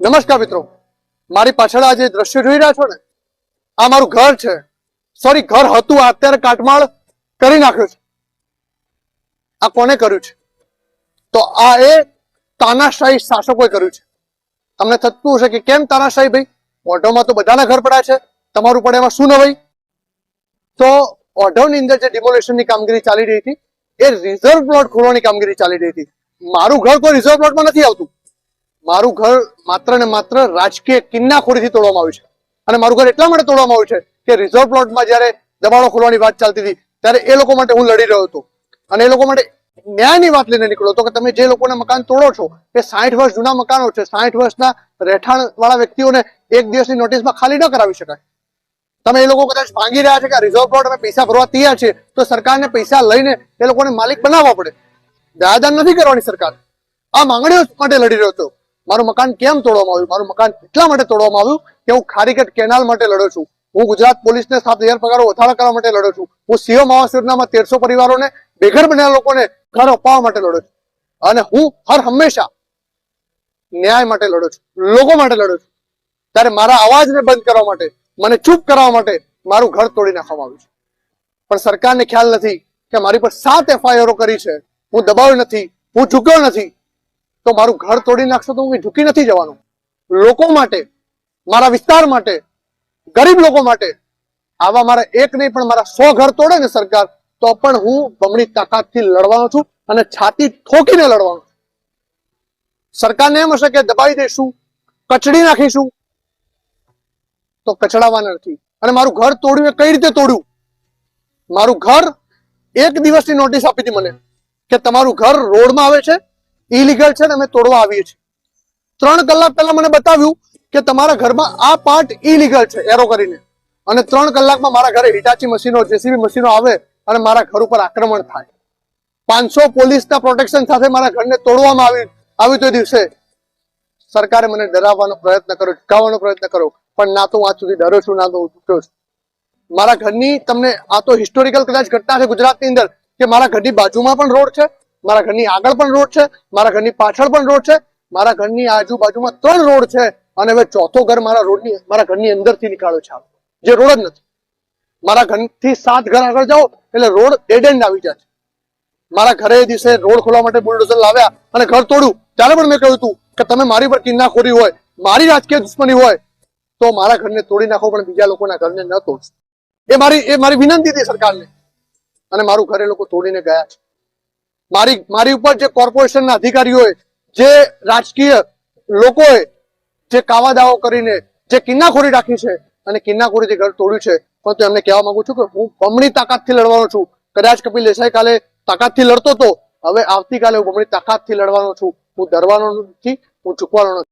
નમસ્કાર મિત્રો. મારી પાછળ આ જે દ્રશ્ય જોઈ રહ્યા છો ને? આ મારું ઘર છે. સોરી ઘર હતું, આ અત્યારે કાટમાળ કરી નાખ્યું છે. આ કોને કર્યું છે? તો આ એ તાનાશાહી શાસકોએ કર્યું છે. તમને થતું હશે કે કેમ તાનાશાહી ભાઈ? ઓઢવમાં તો બધાના ઘર પડ્યા છે. તમારું પણ એમાં શું નવાઈ તો ઓઢવની અંદર જે ડિમોલેશનની કામગીરી ચાલી રહી હતી, એ રિઝર્વ પ્લોટ ખોલવાની કામગીરી ચાલી રહી હતી. મારું ઘર કોઈ રિઝર્વ પ્લોટમાં નથી આવતું. મારું ઘર માત્ર ને માત્ર રાજકીય કિન્નાખોરીથી તોડવામાં આવ્યું છે. અને મારું ઘર એટલા માટે તોડવામાં આવ્યું છે કે રિઝર્વ પ્લોટમાં જ્યારે દબાણો ખોલવાની વાત ચાલતી હતી, ત્યારે એ લોકો માટે હું લડી રહ્યો હતો. અને એ લોકો માટે ન્યાયની વાત લઈને નીકળ્યો હતો કે તમે જે લોકોને મકાન તોડો છો, એ સાઠ વર્ષ જૂના મકાનો છે. સાઠ વર્ષના રહેઠાણ વાળા વ્યક્તિઓને એક દિવસની નોટિસમાં ખાલી ન કરાવી શકાય. તમે એ લોકો કદાચ ભાંગી રહ્યા છે કે રિઝર્વ પ્લોટ અમે પૈસા ભરવા તૈયાર છે તો સરકારને પૈસા લઈને એ લોકોને માલિક બનાવવા પડે. દાદાન નથી કરવાની સરકાર. આ માંગણીઓ માટે લડી રહ્યો હતો. મારું મકાન કેમ તોડવામાં આવ્યું? મારું મકાન એટલા માટે તોડવામાં આવ્યું કે હું ખારીગઢ કેનાલ માટે લડ્યો છું. હું ગુજરાત પોલીસને સાત હજાર પગારો વધારા કરવા માટે લડ્યો છું. હું સીએમ આવાસ તેરસો પરિવારોને બેઘર બનેલા લોકોને ઘર અપાવવા માટે લડ્યો છું. અને હું હર હંમેશા ન્યાય માટે લડ્યો છું. લોકો માટે લડ્યો છું. ત્યારે મારા અવાજને બંધ કરવા માટે, મને ચૂપ કરવા માટે મારું ઘર તોડી નાખવામાં આવ્યું છે. પણ સરકારને ખ્યાલ નથી કે મારી પર સાત એફઆઈઆરો કરી છે. હું દબાવ્યો નથી. હું ચૂક્યો નથી. તો મારું ઘર તોડી નાખશો તો હું ઝૂકી નથી જવાનું. લોકો માટે, મારા વિસ્તાર માટે, ગરીબ લોકો માટે, આવા મારા એક નહીં, પણ મારા સો ઘર તોડે ને સરકાર, તો પણ હું બમણી તાકાતથી લડવાનો છું અને છાતી ઠોકીને લડવાનો છું. સરકારને એમ હશે કે દબાવી દઈશું, કચડી નાખીશું, તો કચડાવાના નથી. અને મારું ઘર તોડ્યું એ કઈ રીતે તોડ્યું? મારું ઘર એક દિવસની નોટિસ આપી હતી મને કે તમારું ઘર રોડમાં આવે છે ઇલીગલ છે ને અમે તોડવા આવીએ છીએ. ત્રણ કલાક પહેલા મને બતાવ્યું કે તમારા ઘરમાં આ પાર્ટ ઇલીગલ છે એરો કરીને. અને ત્રણ કલાકમાં મારા ઘરે હિટાચી મશીનો, જેસીબી મશીનો આવે અને મારા ઘર ઉપર આક્રમણ થાય. પાંચસો પોલીસના પ્રોટેક્શન સાથે મારા ઘરને તોડવામાં આવી આવ્યું તે દિવસે સરકારે મને ડરાવવાનો પ્રયત્ન કર્યો ચૂકાવવાનો પ્રયત્ન કર્યો, પણ ના તો હું આજ સુધી ડરો છું, ના તો હું ચૂક્યો છું. મારા ઘરની તમને આ તો હિસ્ટોરિકલ કદાચ ઘટના છે ગુજરાતની અંદર કે મારા ઘરની બાજુમાં પણ રોડ છે મારા ઘરની આગળ પણ રોડ છે, મારા ઘરની પાછળ પણ રોડ છે, મારા ઘરની આજુબાજુમાં ત્રણ રોડ છે અને હવે ચોથો ઘર મારા રોડની, મારા ઘરની અંદરથી નીકાળ્યો છે. જે રોડ જ નથી. મારા ઘરથી સાત ઘર આગળ જાઓ, એટલે રોડ ડેડ એન્ડ આવી જાય છે. મારા ઘરે એ દિવસે રોડ ખોલવા માટે બુલડોઝર લાવ્યા અને ઘર તોડ્યું. ત્યારે પણ મેં કહ્યું હતું કે તમે મારી પર કિન્નાખોરી હોય, મારી રાજકીય દુશ્મની હોય, તો મારા ઘરને તોડી નાખો, પણ બીજા લોકોના ઘરને ન તોડશો. એ મારી એ મારી વિનંતી હતી સરકારને. અને મારું ઘરે લોકો તોડીને ગયા છે. મારી મારી ઉપર જે કોર્પોરેશનના અધિકારીઓએ, જે રાજકીય લોકોએ જે કાવા દાવો કરીને જે કિન્નાખોરી રાખી છે, અને કિન્નાખોરીથી ઘર તોડ્યું છે, પણ એમને કહેવા માંગુ છું કે હું બમણી તાકાતથી લડવાનો છું. કદાચ કપિલ દેસાઈ કાલે તાકાતથી લડતો હતો હવે આવતીકાલે હું બમણી તાકાતથી લડવાનો છું. હું ડરવાનો નથી, હું ચૂકવાનો નથી.